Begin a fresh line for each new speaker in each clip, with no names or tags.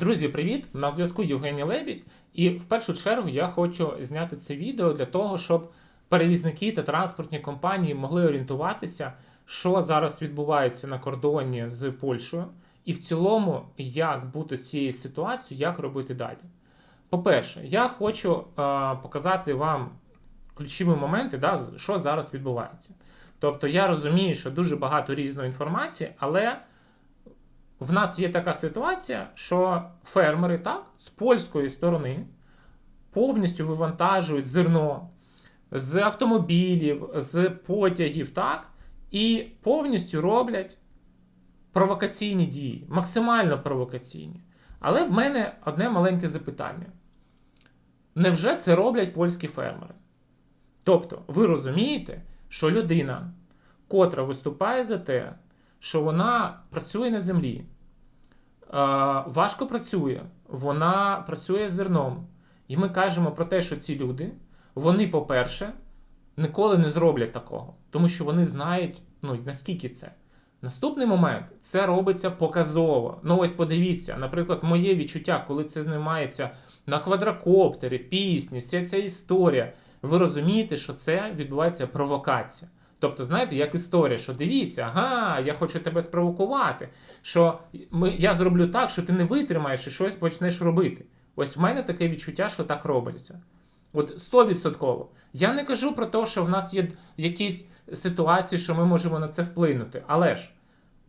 Друзі, привіт! На зв'язку Євгеній Лебідь. І в першу чергу я хочу зняти це відео для того, щоб перевізники та транспортні компанії могли орієнтуватися, що зараз відбувається на кордоні з Польщею, і в цілому, як бути з цією ситуацією, як робити далі. По-перше, я хочу показати вам ключові моменти, да, що зараз відбувається. Тобто я розумію, що дуже багато різної інформації, але в нас є така ситуація, що фермери так, з польської сторони повністю вивантажують зерно з автомобілів, з потягів, так, і повністю роблять провокаційні дії, максимально провокаційні. Але в мене одне маленьке запитання: невже це роблять польські фермери? Тобто, ви розумієте, що людина, котра виступає за те, що вона працює на землі, важко працює, вона працює зерном. І ми кажемо про те, що ці люди, вони, по-перше, ніколи не зроблять такого, тому що вони знають, ну, наскільки це. Наступний момент це робиться показово. Ну, ось подивіться, наприклад, моє відчуття, коли це знімається на квадрокоптері, пісні, вся ця історія. Ви розумієте, що це відбувається провокація. Тобто, знаєте, як історія, що дивіться, ага, я хочу тебе спровокувати. Що ми, я зроблю так, що ти не витримаєш і щось почнеш робити. Ось в мене таке відчуття, що так робиться. От 100%. Я не кажу про те, що в нас є якісь ситуації, що ми можемо на це вплинути. Але ж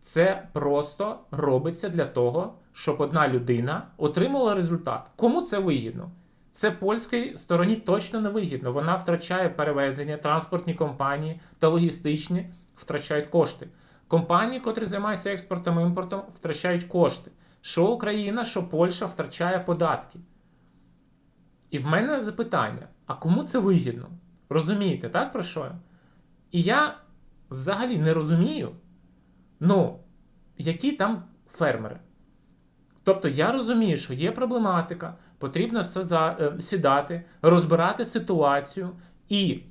це просто робиться для того, щоб одна людина отримала результат. Кому це вигідно? Це польській стороні точно не вигідно. Вона втрачає перевезення, транспортні компанії та логістичні втрачають кошти. Компанії, котрі займаються експортом і імпортом, втрачають кошти. Що Україна, що Польща втрачає податки. І в мене запитання: а кому це вигідно? Розумієте, так про що? І я взагалі не розумію, ну, які там фермери. Тобто я розумію, що є проблематика, потрібно е, сідати, розбирати ситуацію і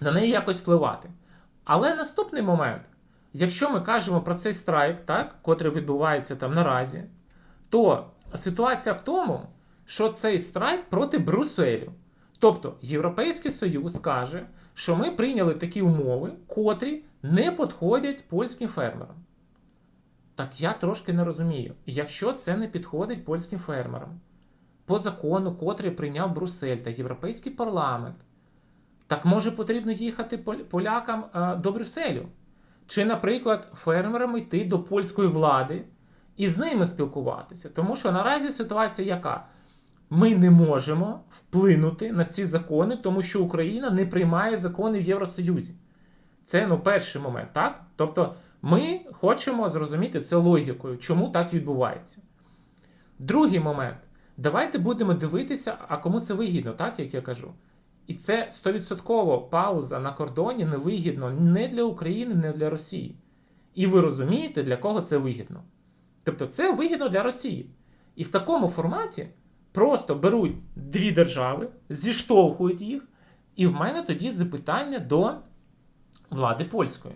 на неї якось впливати. Але наступний момент, якщо ми кажемо про цей страйк, так, котрий відбувається там наразі, то ситуація в тому, що цей страйк проти Брюсселю. Тобто Європейський Союз каже, що ми прийняли такі умови, котрі не підходять польським фермерам. Так я трошки не розумію, якщо це не підходить польським фермерам, по закону, котрий прийняв Брюссель та Європейський парламент, так може потрібно їхати полякам е, до Брюсселю? Чи, наприклад, фермерам йти до польської влади і з ними спілкуватися? Тому що наразі ситуація яка? Ми не можемо вплинути на ці закони, тому що Україна не приймає закони в Євросоюзі. Це ну, перший момент, так? Тобто ми хочемо зрозуміти це логікою, чому так відбувається. Другий момент. Давайте будемо дивитися, а кому це вигідно, так як я кажу. І це 100% пауза на кордоні невигідно не для України, не для Росії. І ви розумієте, для кого це вигідно. Тобто це вигідно для Росії. І в такому форматі просто беруть дві держави, зіштовхують їх, і в мене тоді запитання до влади польської.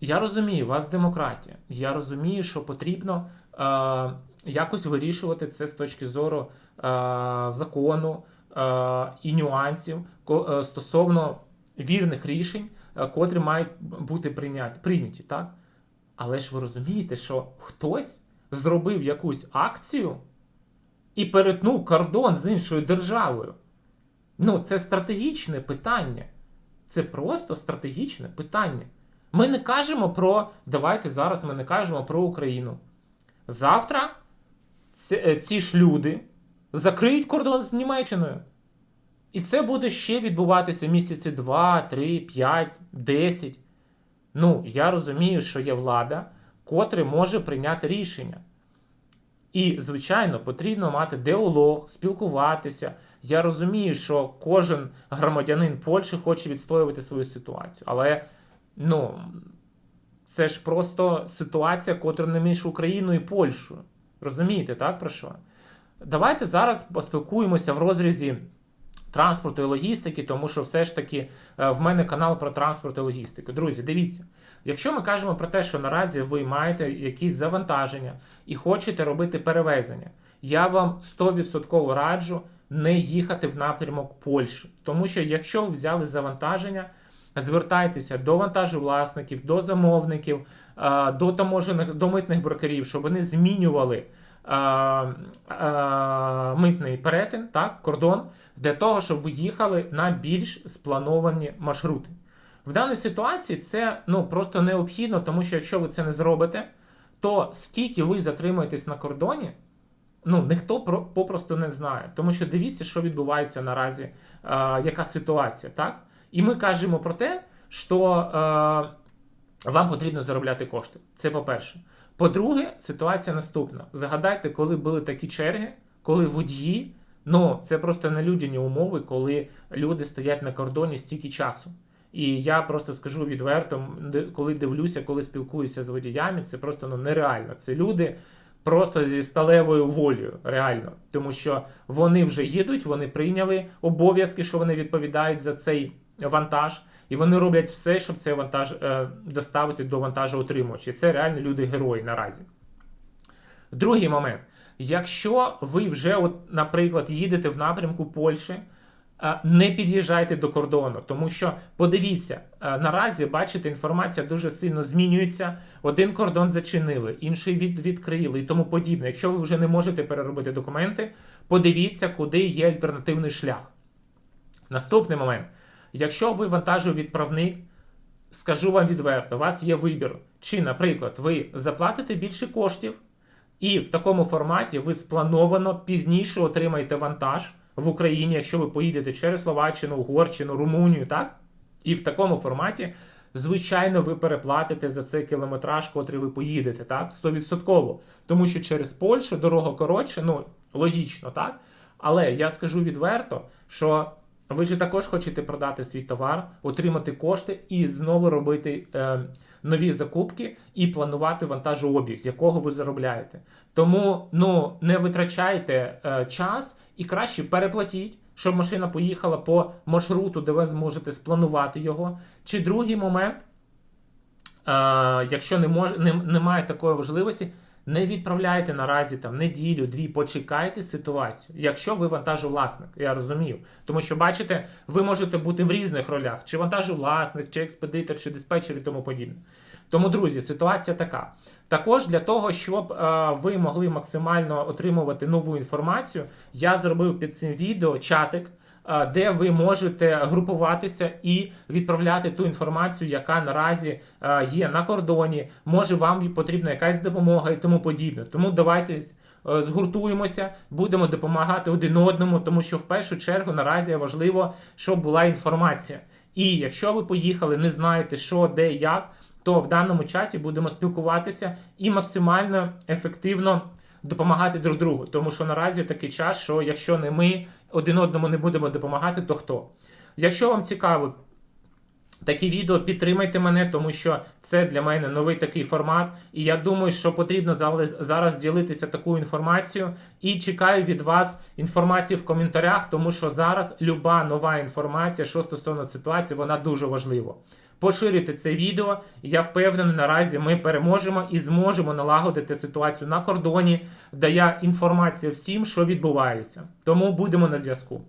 Я розумію, у вас демократія. Я розумію, що потрібно е, якось вирішувати це з точки зору е, закону е, і нюансів ко- е, стосовно вірних рішень, е, котрі мають бути прийняті, прийняті. Так? Але ж ви розумієте, що хтось зробив якусь акцію і перетнув кордон з іншою державою. Ну, це стратегічне питання. Це просто стратегічне питання. Ми не кажемо про. Давайте зараз ми не кажемо про Україну. Завтра ці, е, ці ж люди закриють кордон з Німеччиною. І це буде ще відбуватися місяці 2, 3, 5, 10. Ну, я розумію, що є влада, котра може прийняти рішення. І, звичайно, потрібно мати діалог, спілкуватися. Я розумію, що кожен громадянин Польщі хоче відстоювати свою ситуацію. Але ну, це ж просто ситуація, котра не між Україною і Польщею. Розумієте, так про що? Давайте зараз поспілкуємося в розрізі транспорту і логістики, тому що все ж таки е, в мене канал про транспорт і логістику. Друзі, дивіться, якщо ми кажемо про те, що наразі ви маєте якісь завантаження і хочете робити перевезення, я вам 100% раджу не їхати в напрямок Польщі, тому що якщо ви взяли завантаження. Звертайтеся до вантажовласників, до замовників, до таможених, до митних брокерів, щоб вони змінювали митний перетин, так, кордон, для того, щоб ви їхали на більш сплановані маршрути. В даній ситуації це ну, просто необхідно, тому що якщо ви це не зробите, то скільки ви затримуєтесь на кордоні, ну ніхто попросту не знає. Тому що дивіться, що відбувається наразі, яка ситуація, так? І ми кажемо про те, що е, вам потрібно заробляти кошти. Це по-перше. По-друге, ситуація наступна. Згадайте, коли були такі черги, коли водії, ну це просто нелюдяні умови, коли люди стоять на кордоні стільки часу. І я просто скажу відверто, коли дивлюся, коли спілкуюся з водіями, це просто ну, нереально. Це люди просто зі сталевою волею, реально. Тому що вони вже їдуть, вони прийняли обов'язки, що вони відповідають за цей вантаж, і вони роблять все, щоб цей вантаж е, доставити до вантажоотримувача. І Це реально люди герої наразі. Другий момент. Якщо ви вже, от, наприклад, їдете в напрямку Польщі, е, не під'їжджайте до кордону, тому що подивіться, е, наразі бачите, інформація дуже сильно змінюється. Один кордон зачинили, інший від, відкрили і тому подібне. Якщо ви вже не можете переробити документи, подивіться, куди є альтернативний шлях. Наступний момент. Якщо ви вантажовідправник, скажу вам відверто, у вас є вибір. Чи, наприклад, ви заплатите більше коштів, і в такому форматі ви сплановано пізніше отримаєте вантаж в Україні, якщо ви поїдете через Словаччину, Угорщину, Румунію, так? І в такому форматі, звичайно, ви переплатите за цей кілометраж, котрий ви поїдете, так? 100%. Тому що через Польщу дорога коротше, ну, логічно, так? Але я скажу відверто, що ви ж також хочете продати свій товар, отримати кошти і знову робити е, нові закупки і планувати вантажообіг, з якого ви заробляєте. Тому ну не витрачайте е, час і краще переплатіть, щоб машина поїхала по маршруту, де ви зможете спланувати його. Чи другий момент, е, якщо не мож, не, немає такої можливості, не відправляйте наразі там неділю, дві, почекайте ситуацію. Якщо ви вантажовласник, я розумію. Тому що бачите, ви можете бути в різних ролях: чи вантажовласник, чи експедитор, чи диспетчер і тому подібне. Тому, друзі, ситуація така. Також для того, щоб е, ви могли максимально отримувати нову інформацію, я зробив під цим відео чатик. Е, Де ви можете групуватися і відправляти ту інформацію, яка наразі е, є на кордоні, може вам потрібна якась допомога і тому подібне. Тому давайте е, згуртуємося, будемо допомагати один одному, тому що в першу чергу наразі важливо, щоб була інформація. І якщо ви поїхали, не знаєте, що, де, як, то в даному чаті будемо спілкуватися і максимально ефективно допомагати друг другу. Тому що наразі такий час, що якщо не ми один одному не будемо допомагати, то хто? Якщо вам цікаво, Такі відео підтримайте мене, тому що це для мене новий такий формат. І я думаю, що потрібно зараз- ділитися такою інформацією. І чекаю від вас інформації в коментарях, тому що зараз люба нова інформація, що стосовно ситуації, вона дуже важлива. Поширюйте це відео. Я впевнений, наразі ми переможемо і зможемо налагодити ситуацію на кордоні, дає інформацію всім, що відбувається. Тому будемо на зв'язку.